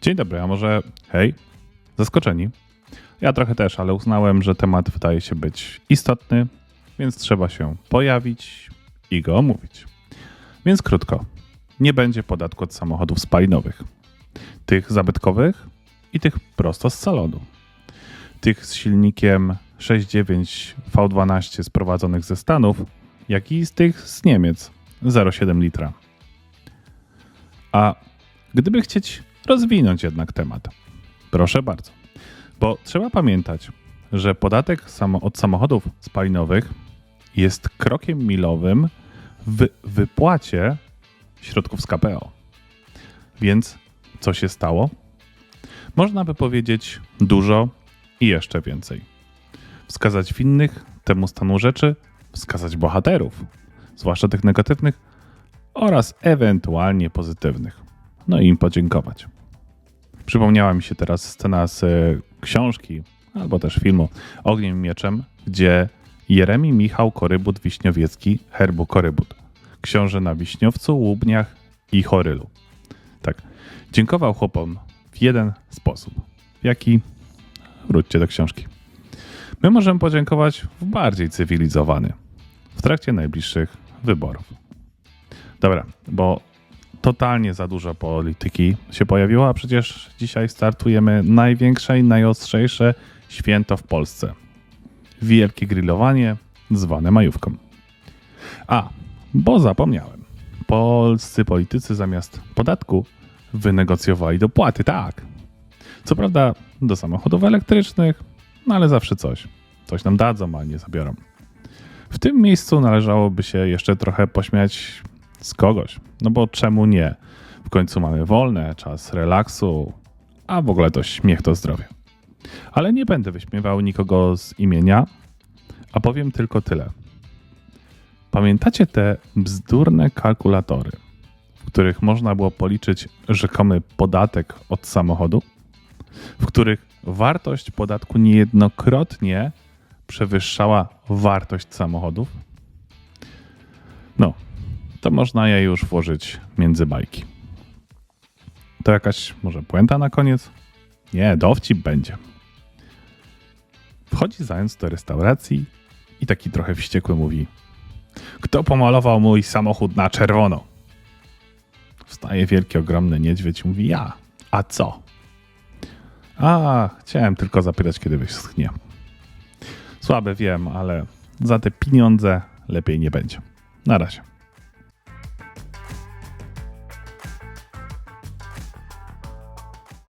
Dzień dobry, a może hej? Zaskoczeni? Ja trochę też, ale uznałem, że temat wydaje się być istotny, więc trzeba się pojawić i go omówić. Więc krótko. Nie będzie podatku od samochodów spalinowych. Tych zabytkowych i tych prosto z salonu. Tych z silnikiem 6.9 V12 sprowadzonych ze Stanów, jak i z tych z Niemiec 0,7 litra. A gdyby chcieć rozwinąć jednak temat, proszę bardzo. Bo trzeba pamiętać, że podatek od samochodów spalinowych jest krokiem milowym w wypłacie środków z KPO. Więc co się stało? Można by powiedzieć dużo i jeszcze więcej. Wskazać winnych temu stanu rzeczy, wskazać bohaterów, zwłaszcza tych negatywnych, oraz ewentualnie pozytywnych. No i im podziękować. Przypomniała mi się teraz scena z e, książki albo też filmu Ogniem i Mieczem, gdzie Jeremi Michał Korybut Wiśniowiecki, herbu Korybut, książę na Wiśniowcu, Łubniach i Chorylu. Tak, dziękował chłopom w jeden sposób. Jaki? Wróćcie do książki. My możemy podziękować w bardziej cywilizowany, w trakcie najbliższych wyborów. Dobra, bo totalnie za dużo polityki się pojawiło, a przecież dzisiaj startujemy największe i najostrzejsze święto w Polsce. Wielkie grillowanie zwane majówką. A, bo zapomniałem. Polscy politycy zamiast podatku wynegocjowali dopłaty, tak. Co prawda do samochodów elektrycznych, no ale zawsze coś. Coś nam dadzą, a nie zabiorą. W tym miejscu należałoby się jeszcze trochę pośmiać z kogoś. No bo czemu nie? W końcu mamy wolne, czas relaksu, a w ogóle to śmiech to zdrowie. Ale nie będę wyśmiewał nikogo z imienia, a powiem tylko tyle. Pamiętacie te bzdurne kalkulatory, w których można było policzyć rzekomy podatek od samochodu? W których wartość podatku niejednokrotnie przewyższała wartość samochodów? No, to można je już włożyć między bajki. To jakaś może puenta na koniec? Nie, dowcip będzie. Wchodzi zając do restauracji i taki trochę wściekły mówi Kto pomalował mój samochód na czerwono? Wstaje wielki, ogromny niedźwiedź i mówi ja. A co? A, chciałem tylko zapytać, kiedy wyschnie. Słabe wiem, ale za te pieniądze lepiej nie będzie. Na razie.